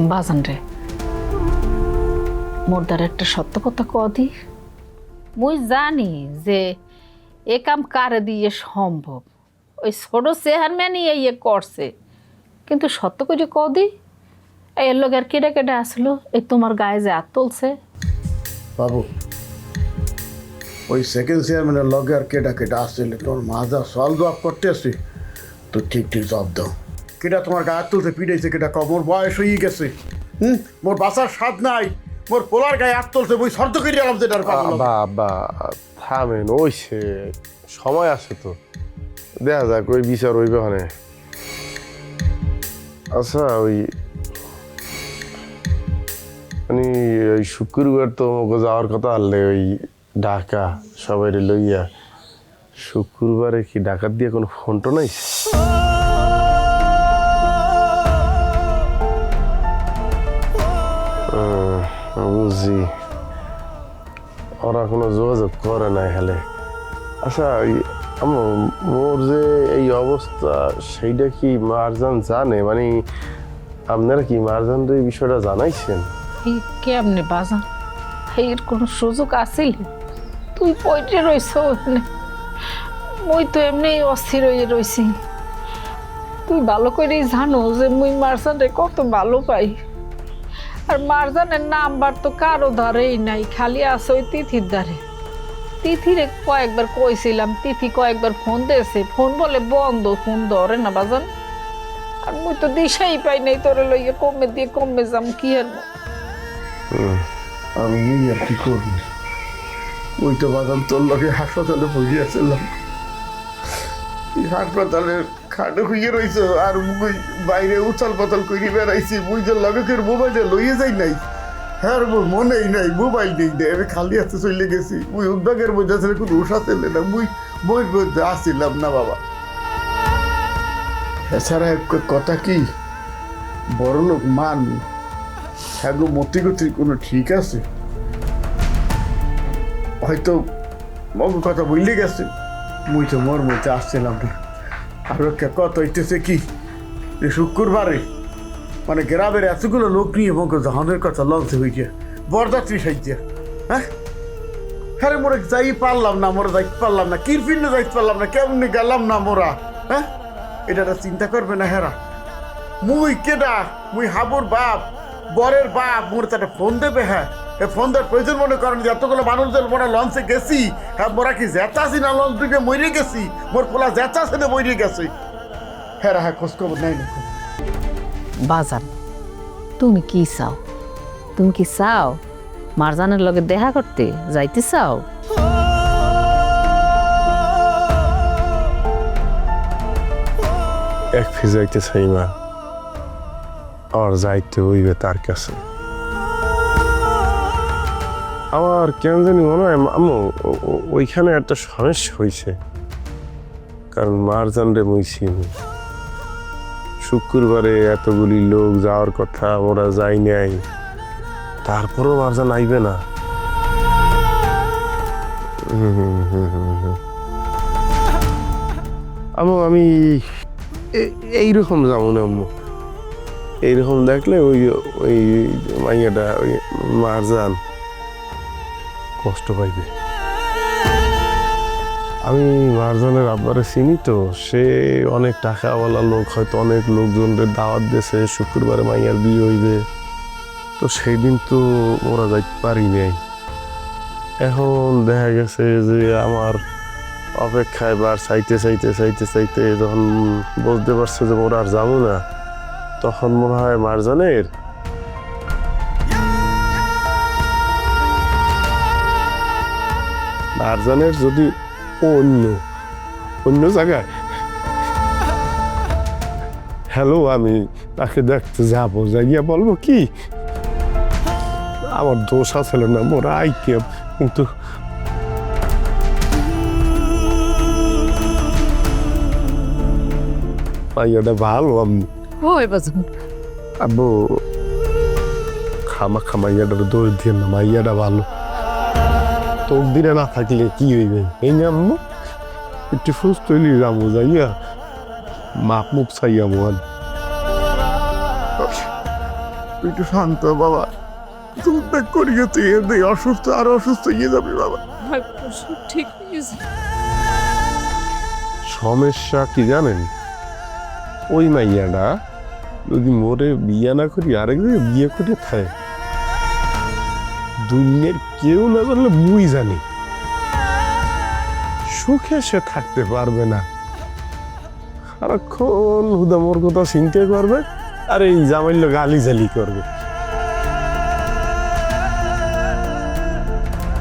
বাজান রে মোর একটা সত্য কথা কদি মুই জানি যে এ কাম কারে দিয়ে সম্ভব। ওই ছোট চেয়ারম্যানই ইয়ে করছে। কিন্তু সত্য করে কদি এর লোক আর কেটে কেটে আসলো? এই তোমার গায়ে যে হাত তুলছে। বাবু, ওই সেকেন্ড চেয়ারম্যানের লগে আর কেটা কেটা আসছিল তোর মাজা সল জবাব করতে আসছি তো ঠিক ঠিক জবাব দাও। কেটা তোমার গায়ে তুলতে পিড়াইছে কেটা ক মোর বয়স হয়ে গেছে। হুম? মোর বাসার স্বাদ নাই। মোর পোলার গায়ে হাত তুলছে বই শর্ত করে গেলাম যেটার আবা থামেন ওইছে সময় আছে তো। দেখা যাক ওই বিচার ওইবে ওখানে। আচ্ছা ওই মানে ওই শুক্রবার তো আমাকে যাওয়ার কথা আনলে ওই ঢাকা সবাই লইয়া। শুক্রবারে কি ডাকাত দিয়ে কোনো ফোন তো নাই বুঝছি ওরা কোনো যোগাযোগ করে নাই হেলে আচ্ছা আমার মোর যে এই অবস্থা, সেইটা কি মারজান জানে? মানে আপনারা কি মারজান এই বিষয়টা জানাইছেন? এই কেমনে বাজান এর কোনো সুযোগ আছিল তুই পয়টে রইছ মুই তো এমনি অস্থির হয়ে রইছি। তুই ভালো করেই জানো যে মুই মারজানরে কত ভালো পাই। আর মারজানের নাম্বার তো কারও ধারেই নাই, খালি আছে ওই তিথির ধারে। তিথিরে কয়েকবার কইছিলাম, তিথি কয়েকবার ফোন দিয়েছে। ফোন বলে বন্ধ, ফোন ধরে না বাজান। আর মুই তো দিশাই পাই নাই তোরে লইয়া, কমে দিয়ে কমে যাম, কি আর আমি আর কি করবি? ওই তো বাদাম তোর লগে হাসপাতালে বসে আসলাম এই হাসপাতালে খাটে হইয়ে রইছে আর মুই বাইরে উচাল পাতাল করি বেড়াইছি। মুই যে লগের মোবাইলটা লইয়ে যাই নাই হ্যাঁ মোর মনেই নাই মোবাইল নেই দে, আমি খালি হাতে চলে গেছি। মুই উদ্যোগের মধ্যে আসলে কোনো উষা তেলে না, মুই মই মধ্যে আসছিলাম না বাবা। এছাড়া কথা কি বড় লোক মান হ্যাঁ গো মতি গতির কোনো ঠিক আছে? হয়তো মগ কথা বুঝলে গেছে, মুই তো মোর মধ্যে আসছিলাম না। আর কথা হইতেছে কি? শুক্রবারে মানে গ্রামের এতগুলো লোক নিয়ে মগ জাহানের কথা লঞ্চে হইছে বরযাত্রী সাইজে হ্যাঁ? হ্যাঁ মোরে যাই পারলাম না, মোরা যাইতে পারলাম না কিরফিনে যাইতে পারলাম না, কেমনি গেলাম না মোরা হ্যাঁ? এটা চিন্তা করবে না হেরা। মুই কেডা? মুই হাবুর বাপ, বরের বাপ, মোর তো একটা ফোন দেবে হ্যাঁ? ফোন দেওয়ার প্রয়োজন মনে করেন যে এতগুলো মানুষদের মোরা লঞ্চে গেছি। হ্যাঁ মোরা কি জেতাছি না লঞ্চ ডুবে মরে গেছি? মোর পোলা জেতাছে না মরে গেছে। হ্যাঁ হ্যাঁ খোঁজ খবর নাই না বাজান তুমি কি চাও? তুমি কি চাও মারজানের লগে দেখা করতে যাইতে চাও? এক ফিজাইতে চাই মা আর যাইতে হইবে তার কাছে। আমার কেন জানি মনে হয়, আম্মু ওইখানে একটা সমস্যা হয়েছে কারণ মারজান রে মুই চিনি। শুক্রবারে এতগুলি লোক যাওয়ার কথা ওরা যাই নাই। তারপরও মারজান আইবে না। আম্মু, আমি এইরকম যাব না, আম্মু। এইরকম দেখলে ওই ওই মাইয়াটা, ওই মারজান। কষ্ট পাইবে। আমি মারজানের আব্বারে চিনি তো, সে অনেক টাকাওয়ালা লোক, হয়তো অনেক লোকজনদের দাওয়াত দিয়েছে, শুক্রবারে মাইয়ার বিয়ে হইবে। তো সেই দিন তো ওরা যাইতে পারি নাই। এখন দেখা গেছে যে আমার অপেক্ষায় বার চাইতে চাইতে চাইতে চাইতে যখন বুঝতে পারছে যে ওরা আর যাব না, তখন মনে হয় মারজানের মারজানের যদি অন্য অন্য জায়গায়। হ্যালো আমি তাকে দেখতে যাব যাইয়া বলব কি? আমার দোষ আছে না মোরা আইকে কিন্তু মাইয়াটা ভালো আমি বাজান আব্বু খামা খামাইয়াটার দোষ দিয়ে না মাইয়াটা ভালো। তোর দিনে না থাকলে কি হইবে? এই না আম্মু একটু সুস্থ হইলি যাব যাইয়া মাপ মুখ চাইয়া মোয়ান একটু শান্ত বাবা। তুই দেখ করি তুই অসুস্থ আর অসুস্থ হয়ে যাবি বাবা। ঠিক সমস্যা কি জানেন? ওই মাইয়াটা যদি মোরে বিয়ে না করি আরেক জায়গায় বিয়ে করে থাকে দুনিয়ার কেউ না জানলে মুই জানি। সুখে সে থাকতে পারবে না। সারাক্ষণ হুদা মোর কথা চিন্তা করবে আর এই জামাইল গালি জালি করবে।